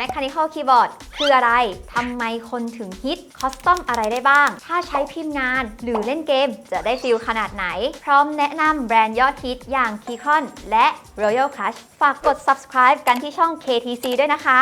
Mechanical Keyboard คืออะไร ทำไมคนถึงฮิตคอสตอมอะไรได้บ้าง ถ้าใช้พิมพ์งานหรือเล่นเกมจะได้ฟิลขนาดไหน พร้อมแนะนำแบรนด์ยอดฮิตอย่าง Keycon และ Royal Crush ฝากกด subscribe กันที่ช่อง KTC ด้วยนะคะ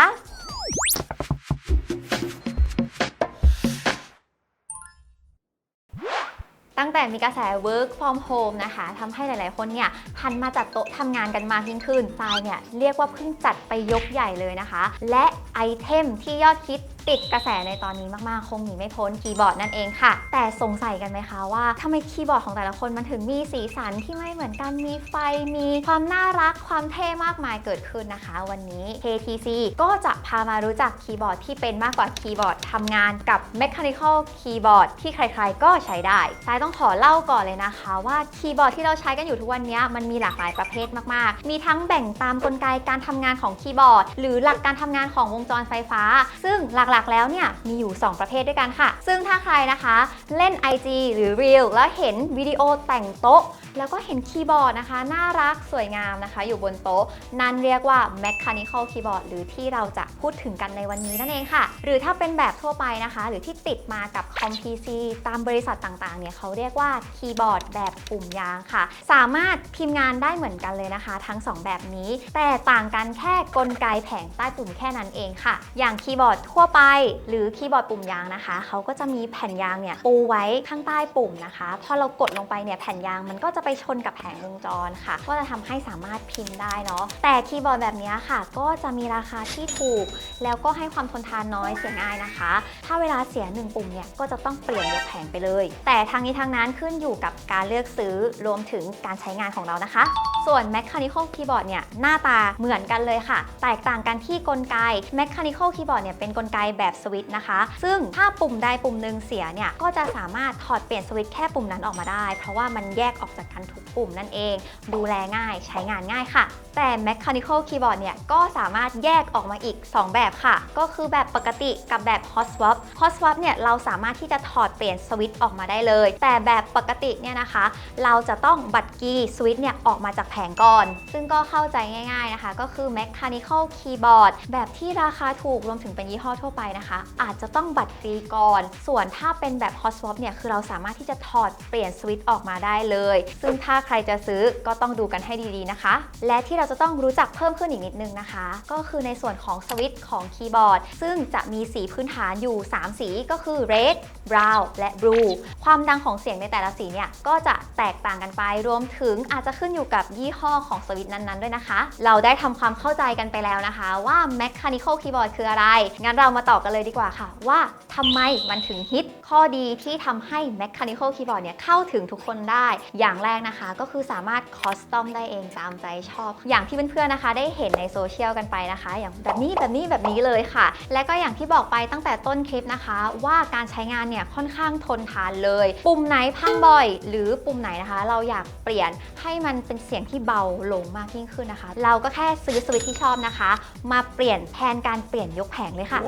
ตั้งแต่มีกระแส work from home นะคะทำให้หลายๆ คนเนี่ยหันมาจัดโต๊ะทำงานกันมากยิ่งขึ้นทรายเนี่ยเรียกว่าเพิ่งจัดไปยกใหญ่เลยนะคะ และไอเทมที่ยอดคิด ติดกระแสในตอนนี้มากๆ คงหนีไม่พ้นคีย์บอร์ดนั่นเองค่ะ แต่สงสัยกันไหมคะว่าทำไมคีย์บอร์ดของแต่ละคนมันถึงมีสีสันที่ไม่เหมือนกัน มีไฟ มีความน่ารัก ความเท่มากมายเกิดขึ้นนะคะ วันนี้ KTC ก็จะพามารู้จักคีย์บอร์ดที่เป็นมากกว่าคีย์บอร์ดทำงานกับ Mechanical Keyboard ที่ใครๆ ก็ใช้ได้สายต้องขอเล่าก่อนเลยนะคะว่าคีย์บอร์ดที่เราใช้กันอยู่ทุกวันนี้มันมีหลากหลายประเภทมากๆ มีทั้งแบ่งตามกลไกการทำงานของคีย์บอร์ด หรือหลักการทำงานของวงจรไฟฟ้า ซึ่งหลักๆ แล้วเนี่ยมีอยู่ 2 ประเภทด้วยกันค่ะ ซึ่งถ้าใครนะคะเล่น IG หรือ Reel แล้วเห็นวิดีโอแต่งโต๊ะ แล้วก็เห็นคีย์บอร์ดนะคะ น่ารักสวยงามนะคะ อยู่บนโต๊ะ นั่นเรียกว่า Mechanical Keyboard หรือที่เราจะพูดถึงกันในวันนี้นั่นเองค่ะ หรือถ้าเป็นแบบทั่วไปนะคะ หรือที่ติดมากับคอม PC ตามบริษัทต่างๆ เนี่ยเขาเรียกว่าคีย์บอร์ดแบบปุ่มยางค่ะ สามารถพิมพ์งานได้เหมือนกันเลยนะคะ ทั้ง 2 แบบนี้ แต่ต่างกันแค่กลไกแผงใต้ปุ่มแค่นั้นเองค่ะ อย่างคีย์บอร์ดทั่วไป หรือคีย์บอร์ดปุ่มยางนะคะ เขาก็จะมีแผ่นยางเนี่ยปูไว้ข้างใต้ปุ่มนะคะ พอเรากดลงไปเนี่ยแผ่นยางมันก็จะไปชนกับแผงวงจรค่ะ ก็จะทำให้สามารถพิมพ์ได้เนาะแต่คีย์บอร์ดแบบนี้ค่ะ ก็จะมีราคาที่ถูก แล้วก็ให้ความทนทานน้อยเสียง่ายนะคะ ถ้าเวลาเสียหนึ่งปุ่มเนี่ยก็จะต้องเปลี่ยนยกแผงไปเลย แต่ทางนี้ทางนั้นขึ้นอยู่กับการเลือกซื้อรวมถึงการใช้งานของเรานะคะส่วน Mechanical Keyboard เนี่ยหน้าตาเหมือนกันเลยค่ะ แตกต่างกันที่กลไก Mechanical Keyboard เนี่ยเป็นกลไกแบบสวิตช์นะคะ ซึ่งถ้าปุ่มใดปุ่มหนึ่งเสียเนี่ยก็จะสามารถถอดเปลี่ยนสวิตช์แค่ปุ่มนั้นออกมาได้ เพราะว่ามันแยกออกจากกันทุกปุ่มนั่นเอง ดูแลง่ายใช้งานง่ายค่ะแต่ Mechanical Keyboard เนี่ยก็สามารถแยกออกมาอีก 2 แบบค่ะ ก็คือแบบปกติกับแบบ Hot Swap Hot Swap เนี่ยเราสามารถที่จะถอดเปลี่ยนสวิตช์ออกมาได้เลย แต่แบบปกติเนี่ยนะคะ เราจะต้องบัตรกีสวิตช์เนี่ยออกมาจากแผงก่อน ซึ่งก็เข้าใจง่าย ๆนะคะ ก็คือ Mechanical Keyboard แบบที่ราคาถูกรวมถึงเป็นยี่ห้อทั่วไปนะคะ อาจจะต้องบัตรฟรีก่อน ส่วนถ้าเป็นแบบ Hot Swap เนี่ยคือเราสามารถที่จะถอดเปลี่ยนสวิตช์ออกมาได้เลย ซึ่งถ้าใครจะซื้อก็ต้องดูกันให้ดีๆนะคะ และที่เราจะต้องรู้จักเพิ่มขึ้นอีกนิดนึงนะคะ ก็คือในส่วนของสวิตช์ของคีย์บอร์ด ซึ่งจะมีสีพื้นฐานอยู่ 3 สีก็คือ red brown และ blue ความดังของเสียงในแต่ละสีเนี่ยก็จะแตกต่างกันไป รวมถึงอาจจะขึ้นอยู่กับยี่ห้อของสวิตช์นั้นๆด้วยนะคะ เราได้ทำความเข้าใจกันไปแล้วนะคะ ว่า mechanical keyboard คืออะไร งั้นเรามาต่อกันเลยดีกว่าค่ะ ว่าทำไมมันถึงฮิต ข้อดีที่ทำให้ mechanical keyboard เนี่ยเข้าถึงทุกคนได้ อย่างแรกนะคะก็คือสามารถ custom ได้เองตามใจชอบ อย่างที่เพื่อนๆนะคะ ได้เห็นในโซเชียลกันไปนะคะ อย่างแบบนี้แบบนี้แบบนี้เลยค่ะ และก็อย่างที่บอกไปตั้งแต่ต้นคลิปนะคะ ว่าการใช้งานเนี่ยค่อนข้างทนทานเลย ปุ่มไหนพังบ่อย หรือปุ่มไหนนะคะ เราอยากเปลี่ยนให้มันเป็นเสียงที่เบาลงมากยิ่งขึ้นนะคะ เราก็แค่ซื้อสวิตช์ที่ชอบนะคะ มาเปลี่ยนแทนการเปลี่ยนยกแผงเลยค่ะ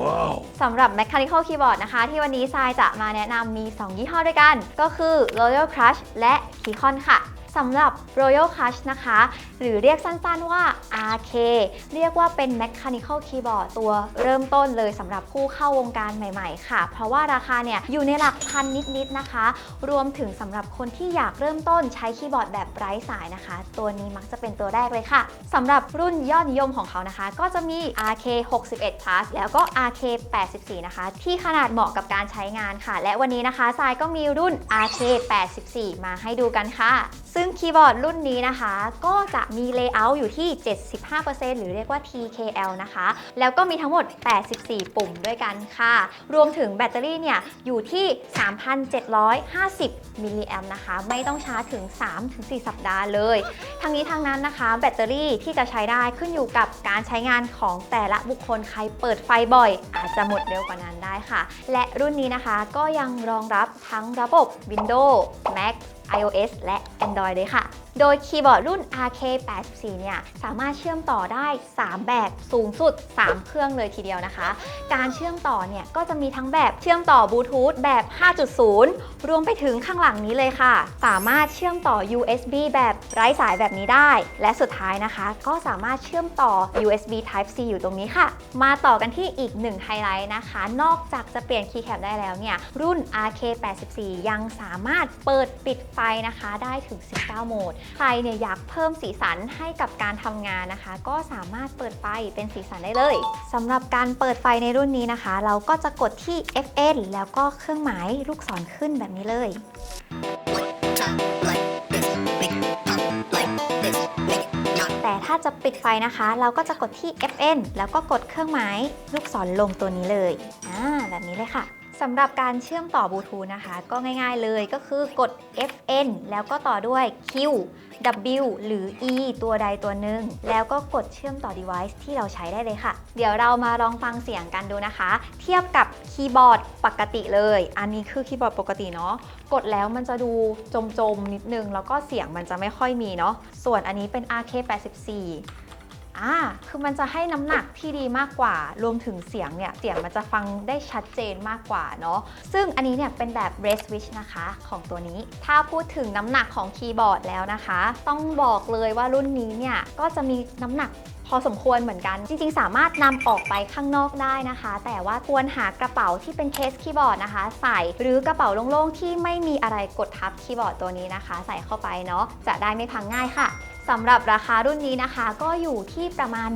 สำหรับ Mechanical Keyboard นะคะ ที่วันนี้ทรายจะมาแนะนำมี 2 ยี่ห้อด้วยกัน ก็คือ Royal Crush และ k i c o n ค่ะ สำหรับ Royal Crush นะคะ หรือเรียกสั้นๆว่า RK เรียกว่าเป็น Mechanical Keyboard ตัวเริ่มต้นเลยสำหรับผู้เข้าวงการใหม่ๆ ค่ะ เพราะว่าราคาเนี่ยอยู่ในหลักพันนิดๆนะคะ รวมถึงสำหรับคนที่อยากเริ่มต้นใช้คีย์บอร์ดแบบไร้สายนะคะ ตัวนี้มักจะเป็นตัวแรกเลยค่ะสำหรับรุ่นยอดนิยมของเขานะคะ ก็จะมี RK 61 plus แล้วก็ RK 84 นะคะ ที่ขนาดเหมาะกับการใช้งานค่ะ และวันนี้นะคะทรายก็มีรุ่น RK 84 มาให้ดูกันค่ะ ซึ่งซึ่งคีย์บอร์ดรุ่นนี้นะคะ ก็จะมีเลเยอร์อยู่ที่ 75%หรือเรียกว่า TKL นะคะ แล้วก็มีทั้งหมด 84 ปุ่มด้วยกันค่ะ รวมถึงแบตเตอรี่เนี่ย อยู่ที่ 3,750 มิลลิแอมนะคะ ไม่ต้องชาร์จถึง 3-4 สัปดาห์เลย ทั้งนี้ทั้งนั้นนะคะ แบตเตอรี่ที่จะใช้ได้ขึ้นอยู่กับการใช้งานของแต่ละบุคคลใครเปิดไฟบ่อย อาจจะหมดเร็วกว่านั้นได้ค่ะ และรุ่นนี้นะคะก็ยังรองรับทั้งระบบ Windows Mac iOS และ Android เลยค่ะ โดยคีย์บอร์ดรุ่น RK84 เนี่ยสามารถเชื่อมต่อได้ 3 แบบสูงสุด 3 เครื่องเลยทีเดียวนะคะ การเชื่อมต่อเนี่ยก็จะมีทั้งแบบเชื่อมต่อบลูทูธแบบ 5.0 รวมไปถึงข้างหลังนี้เลยค่ะ สามารถเชื่อมต่อ USB แบบไร้สายแบบนี้ได้ และสุดท้ายนะคะ ก็สามารถเชื่อมต่อ USB Type C อยู่ตรงนี้ค่ะ มาต่อกันที่อีกหนึ่งไฮไลท์นะคะ นอกจากจะเปลี่ยนคีย์แคปได้แล้วเนี่ยรุ่น RK84 ยังสามารถเปิดปิดไฟนะคะ ได้ถึง 19 โหมดใครเนี่ยอยากเพิ่มสีสันให้กับการทำงานนะคะ ก็สามารถเปิดไฟเป็นสีสันได้เลยสำหรับการเปิดไฟในรุ่นนี้นะคะ เราก็จะกดที่ FN แล้วก็เครื่องหมายลูกศรขึ้นแบบนี้เลย แต่ถ้าจะปิดไฟนะคะ เราก็จะกดที่ FN แล้วก็กดเครื่องหมายลูกศรลงตัวนี้เลยอ่าแบบนี้เลยค่ะ สำหรับการเชื่อมต่อบลูทูธนะคะ ก็ง่ายๆเลยก็คือกด FN แล้วก็ต่อด้วย Q W หรือ E ตัวใดตัวหนึ่ง แล้วก็กดเชื่อมต่อ device ที่เราใช้ได้เลยค่ะ เดี๋ยวเรามาลองฟังเสียงกันดูนะคะ เทียบกับคีย์บอร์ดปกติเลย อันนี้คือคีย์บอร์ดปกติเนาะ กดแล้วมันจะดูจมๆนิดนึง แล้วก็เสียงมันจะไม่ค่อยมีเนาะ ส่วนอันนี้เป็น RK84 อ่าคือมันจะให้น้ำหนักที่ดีมากกว่า รวมถึงเสียงเนี่ย เสียงมันจะฟังได้ชัดเจนมากกว่าเนาะ ซึ่งอันนี้เนี่ยเป็นแบบ r e switch นะคะของตัวนี้ ถ้าพูดถึงน้ำหนักของคีย์บอร์ดแล้วนะคะ ต้องบอกเลยว่ารุ่นนี้เนี่ยก็จะมีน้ำหนักพอสมควรเหมือนกัน จริงๆ สามารถนำออกไปข้างนอกได้นะคะ แต่ว่าควรหากระเป๋าที่เป็นเคสคีย์บอร์ดนะคะ ใส่หรือกระเป๋าโล่งๆ ที่ไม่มีอะไรกดทับคีย์บอร์ดตัวนี้นะคะ ใส่เข้าไปเนาะจะได้ไม่พังง่ายค่ะ สำหรับราคารุ่นนี้นะคะ ก็อยู่ที่ประมาณ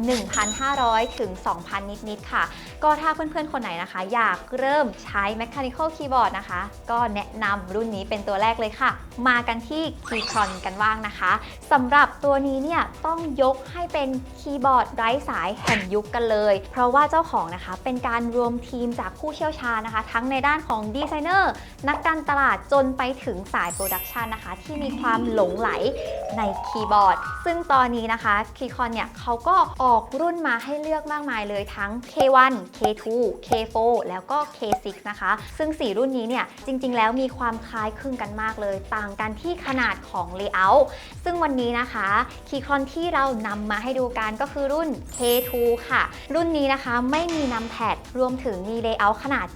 1,500 ถึง 2,000 นิด ๆ ค่ะ ก็ถ้าเพื่อน ๆ คนไหนนะคะ อยากเริ่มใช้ Mechanical Keyboard นะคะ ก็แนะนำรุ่นนี้เป็นตัวแรกเลยค่ะ มากันที่ Keychron กันบ้างนะคะสำหรับตัวนี้เนี่ยต้องยกให้เป็นคีย์บอร์ดไร้สายแห่งยุคกันเลย เพราะว่าเจ้าของนะคะ เป็นการรวมทีมจากผู้เชี่ยวชาญนะคะ ทั้งในด้านของดีไซเนอร์นักการตลาดจนไปถึงสายโปรดักชันนะคะ ที่มีความหลงไหลในคีย์บอร์ดซึ่งตอนนี้นะคะคีคอนเนี่ยเขาก็ออกรุ่นมาให้เลือกมากมายเลยทั้ง K1 K2 K4 แล้วก็ K6 นะคะ ซึ่ง 4 รุ่นนี้เนี่ยจริง ๆ แล้วมีความคล้ายคลึงกันมากเลย ต่างกันที่ขนาดของ Layout ซึ่งวันนี้นะคะคีคอนที่เรานำมาให้ดูกันก็คือรุ่น K2 ค่ะ รุ่นนี้นะคะไม่มีนำแพดรวมถึงมี Layout ขนาด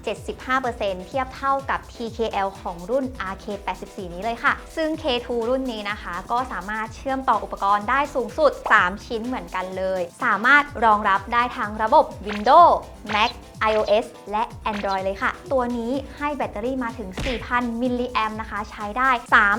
75%เทียบเท่ากับ TKL ของรุ่น RK84 นี้เลยค่ะ ซึ่ง K2 รุ่นนี้นะคะ ก็สามารถเชื่อมต่ออุปกรณ์ได้สูงสุด 3 ชิ้นเหมือนกันเลย สามารถรองรับได้ทั้งระบบ Windows Mac iOS และ Android เลยค่ะ ตัวนี้ให้แบตเตอรี่มาถึง 4,000 มิลลิแอมนะคะ ใช้ได้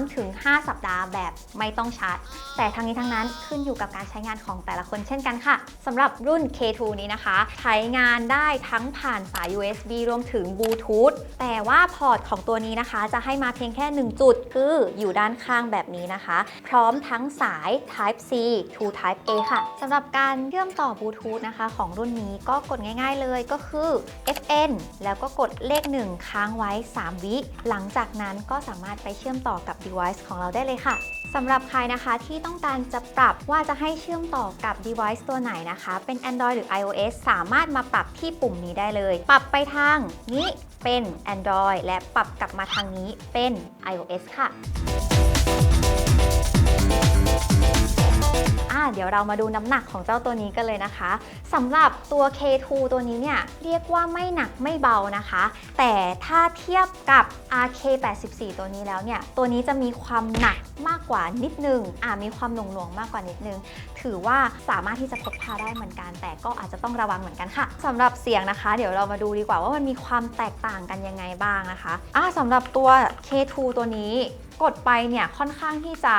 3-5 สัปดาห์แบบไม่ต้องชาร์จ แต่ทั้งนี้ทั้งนั้นขึ้นอยู่กับการใช้งานของแต่ละคนเช่นกันค่ะ สำหรับรุ่น K2 นี้นะคะ ใช้งานได้ทั้งผ่านสาย USB รวมถึงบลูทูธ แต่ว่าพอร์ตของตัวนี้นะคะ จะให้มาเพียงแค่ 1 จุด คืออยู่ด้านข้างแบบนี้นะคะ พร้อมทั้งสาย Type C to Type A ค่ะ สำหรับการเชื่อมต่อบลูทูธนะคะ ของรุ่นนี้ก็กดง่าย ๆเลยก็คือ FN แล้วก็กดเลข 1 ค้างไว้ 3 วิ หลังจากนั้นก็สามารถไปเชื่อมต่อกับ device ของเราได้เลยค่ะสำหรับใครนะคะที่ต้องการจะปรับว่าจะให้เชื่อมต่อกับ device ตัวไหนนะคะ เป็น Android หรือ iOS สามารถมาปรับที่ปุ่มนี้ได้เลย ปรับไปทางนี้เป็น Android และปรับกลับมาทางนี้เป็น iOS ค่ะ อ่าเดี๋ยวเรามาดูน้ำหนักของเจ้าตัวนี้กันเลยนะคะสำหรับตัว K2 ตัวนี้เนี่ยเรียกว่าไม่หนักไม่เบานะคะ แต่ถ้าเทียบกับ RK84 ตัวนี้แล้วเนี่ยตัวนี้จะมีความหนักมากกว่านิดนึงอ่ามีความหน่วงๆมากกว่านิดนึง ถือว่าสามารถที่จะพกพาได้เหมือนกัน แต่ก็อาจจะต้องระวังเหมือนกันค่ะสำหรับเสียงนะคะ เดี๋ยวเรามาดูดีกว่าว่ามันมีความแตกต่างกันยังไงบ้างนะคะอ่าสำหรับตัว K2 ตัวนี้กดไปเนี่ยค่อนข้างที่จะ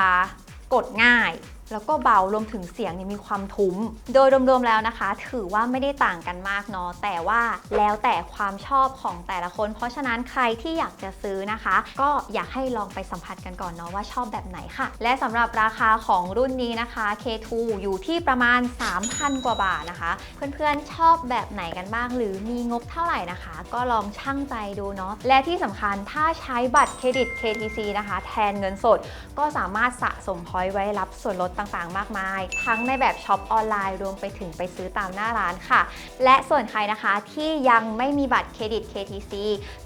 กดง่าย แล้วก็เบารวมถึงเสียงเนี่ยมีความทุ้ม โดยรวมๆแล้วนะคะ ถือว่าไม่ได้ต่างกันมากเนาะแต่ว่าแล้วแต่ความชอบของแต่ละคน เพราะฉะนั้นใครที่อยากจะซื้อนะคะ ก็อยากให้ลองไปสัมผัสกันก่อนเนาะว่าชอบแบบไหนค่ะ และสำหรับราคาของรุ่นนี้นะคะ K2 อยู่ที่ประมาณ 3,000 กว่าบาทนะคะ เพื่อนๆชอบแบบไหนกันบ้าง หรือมีงบเท่าไหร่นะคะ ก็ลองชั่งใจดูเนาะและที่สำคัญถ้าใช้บัตรเครดิต KTC นะคะ แทนเงินสด ก็สามารถสะสมพอยต์ไว้รับส่วนลดต่างๆ มากมาย ทั้งในแบบช็อปออนไลน์รวมไปถึงไปซื้อตามหน้าร้านค่ะ และส่วนใครนะคะที่ยังไม่มีบัตรเครดิต KTC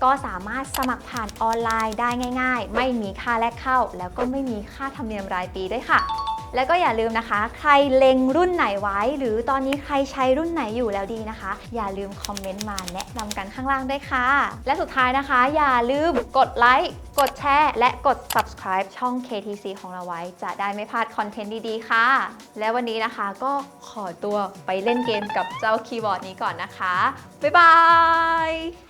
ก็สามารถสมัครผ่านออนไลน์ได้ง่าย ๆ ไม่มีค่าแลกเข้า แล้วก็ไม่มีค่าธรรมเนียมรายปีด้วยค่ะ แล้วก็อย่าลืมนะคะ ใครเล็งรุ่นไหนไว้ หรือตอนนี้ใครใช้รุ่นไหนอยู่แล้วดีนะคะ อย่าลืมคอมเมนต์มาแนะนำกันข้างล่างด้วยค่ะ และสุดท้ายนะคะ อย่าลืมกดไลค์กดแชร์และกด subscribe ช่อง KTC ของเราไว้ จะได้ไม่พลาดคอนเทนต์ดีๆ ค่ะ และวันนี้นะคะก็ขอตัวไปเล่นเกมกับเจ้าคีย์บอร์ดนี้ก่อนนะคะ บ๊ายบาย